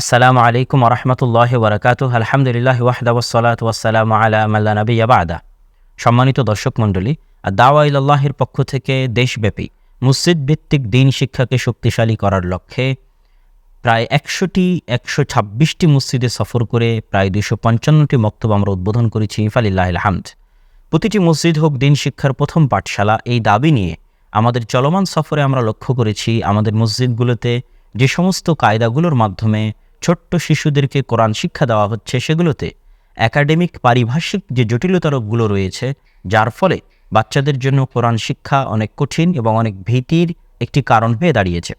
আসসালামু আলাইকুম রহমতুল্লাহ বরকাত আলহামদুলিল্লাহ ওয়াহদা ওসালাত ওয়াসালাম আলা মাল্লা নবী আবাদা সম্মানিত দর্শক মণ্ডলী দাওয়া ইল্লাহের পক্ষ থেকে দেশব্যাপী মসজিদ ভিত্তিক দিন শিক্ষাকে শক্তিশালী করার লক্ষ্যে প্রায় একশোটি, একশো ছাব্বিশটি মসজিদে সফর করে প্রায় দুশো পঞ্চান্নটি মক্তব আমরা উদ্বোধন করেছি ইফালিল্লাহ হামদ। প্রতিটি মসজিদ হোক দিন শিক্ষার প্রথম পাঠশালা, এই দাবি নিয়ে আমাদের চলমান সফরে আমরা লক্ষ্য করেছি আমাদের মসজিদগুলোতে যে সমস্ত কায়দাগুলোর মাধ্যমে ছোট্ট শিশুদেরকে কোরআন শিক্ষা দেওয়া হচ্ছে সেগুলোতে একাডেমিক পারিভাষিক যে জটিলতারগুলো রয়েছে, যার ফলে বাচ্চাদের জন্য কোরআন শিক্ষা অনেক কঠিন এবং অনেক ভীতির একটি কারণ হয়ে দাঁড়িয়েছে।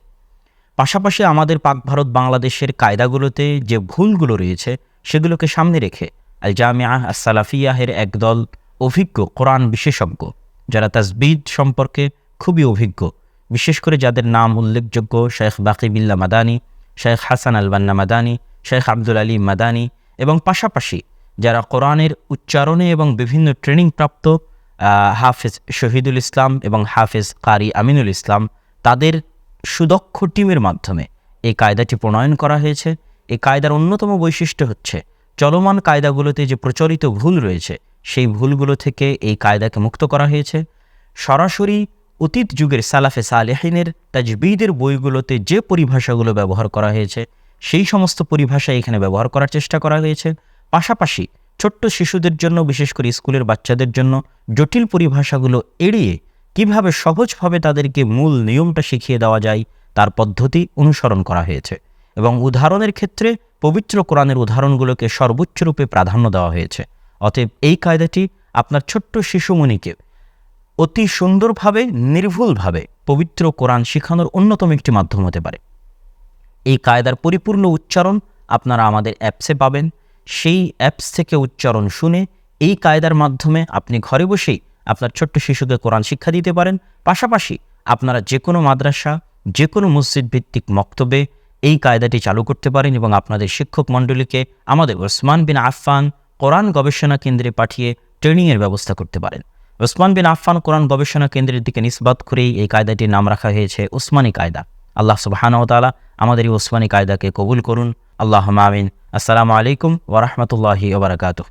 পাশাপাশি আমাদের পাক ভারত বাংলাদেশের কায়দাগুলোতে যে ভুলগুলো রয়েছে, সেগুলোকে সামনে রেখে আল জামিয়া আসালাফিয়াহের একদল অভিজ্ঞ কোরআন বিশেষজ্ঞ, যারা তাজবিদ সম্পর্কে খুবই অভিজ্ঞ, বিশেষ করে যাদের নাম উল্লেখযোগ্য শেখ বাকিবিল্লা মাদানি শেখ হাসান আলবান্না মাদানি শেখ আব্দুল আলী মাদানি এবং পাশাপাশি যারা কোরআনের উচ্চারণে এবং বিভিন্ন ট্রেনিং প্রাপ্ত হাফেজ শহীদুল ইসলাম এবং হাফেজ কারি আমিনুল ইসলাম, তাদের সুদক্ষ টিমের মাধ্যমে এই কায়দাটি প্রণয়ন করা হয়েছে। এই কায়দার অন্যতম বৈশিষ্ট্য হচ্ছে, চলমান কায়দাগুলোতে যে প্রচলিত ভুল রয়েছে, সেই ভুলগুলো থেকে এই কায়দাকে মুক্ত করা হয়েছে। সরাসরি অতীত যুগের সালাফে সালেহিনের তাজবিদের বইগুলোতে যে পরিভাষাগুলো ব্যবহার করা হয়েছে, সেই সমস্ত পরিভাষা এখানে ব্যবহার করার চেষ্টা করা হয়েছে। পাশাপাশি ছোট্ট শিশুদের জন্য, বিশেষ করে স্কুলের বাচ্চাদের জন্য জটিল পরিভাষাগুলো এড়িয়ে কীভাবে সহজভাবে তাদেরকে মূল নিয়মটা শিখিয়ে দেওয়া যায়, তার পদ্ধতি অনুসরণ করা হয়েছে এবং উদাহরণের ক্ষেত্রে পবিত্র কোরআনের উদাহরণগুলোকে সর্বোচ্চ রূপে প্রাধান্য দেওয়া হয়েছে। অতএব এই কায়দাটি আপনার ছোট্ট শিশুমণিকে অতি সুন্দরভাবে, নির্ভুলভাবে পবিত্র কোরআন শেখানোর অন্যতম একটি মাধ্যম হতে পারে। এই কায়দার পরিপূর্ণ উচ্চারণ আপনারা আমাদের অ্যাপসে পাবেন। সেই অ্যাপস থেকে উচ্চারণ শুনে এই কায়দার মাধ্যমে আপনি ঘরে বসেই আপনার ছোট্ট শিশুকে কোরআন শিক্ষা দিতে পারেন। পাশাপাশি আপনারা যে কোনো মাদ্রাসা যে কোনো মসজিদ ভিত্তিক মক্তবে এই কায়দাটি চালু করতে পারেন এবং আপনাদের শিক্ষক মণ্ডলীকে আমাদের ওসমান বিন আফফান কোরআন গবেষণা কেন্দ্রে পাঠিয়ে ট্রেনিংয়ের ব্যবস্থা করতে পারেন। ওসমান বিন আফফান কোরআন গবেষণা কেন্দ্রের দিকে নিষ্বাদ করেই এই কায়দাটির নাম রাখা হয়েছে ওসমানী কায়দা। আল্লাহ সুবাহানতালা আমাদের এই ওসমানী কায়দাকে কবুল করুন। আল্লাহ মামিন আসসালামু আলাইকুম ওরহমতুল্লাহি ওবরাকাতুহ